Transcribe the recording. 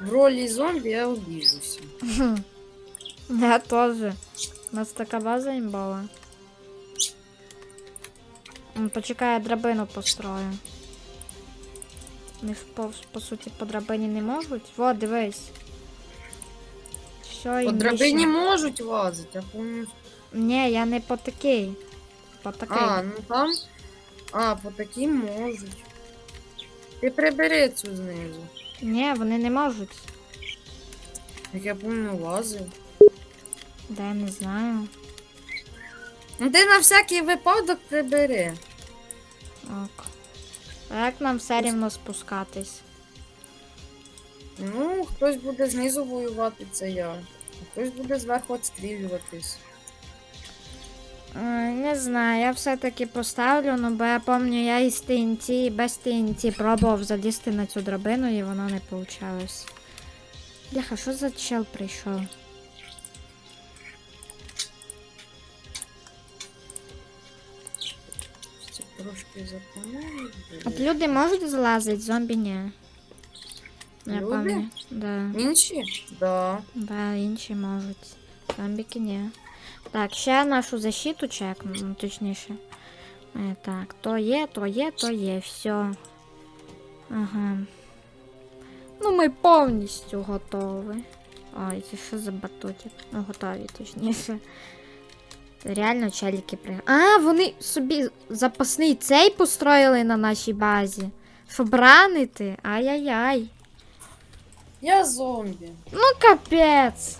в ролі зомбі я обіжуся. Я тоже. У нас така база імбова. М, Почекай, я драбину построю. Вони ж по, по суті по драбині не можуть. Во, дивись. Все, По драбині можуть лазити, а помню. Ні, я не по такій. По такій. А, ну там. А, по таким можуть. Ти прибери цю знизу. Ні, вони не можуть. Я помню, лазив. Да, я не знаю. Ну ти на всякий випадок прибери. Ок. А як нам все рівно спускатись? Ну, хтось буде знизу воювати, це я. А хтось буде зверху відстрілюватись. Не знаю, я все-таки поставлю, ну бо я пам'ятаю, я із TNT і без TNT пробував залізти на цю драбину і воно не вийшло. Бляха, що за чел прийшов? Трошки. От люди можуть залазити, зомбі ні. Я Люди? пам'ятаю. Да. Інші? Да. Да, інші можуть. Зомбіки ні. Так, ще нашу защиту чекну, ну, точніше. Е, так, то є, то є, то є, все. Ага. Ну, ми повністю готові. Ой, це що за батутик? Ну, готові, точніше. Реально челіки при. А, вони собі запасний цей построїли на нашій базі. Щоб ранити. Ай-яй-яй. Я зомбі. Ну, капець.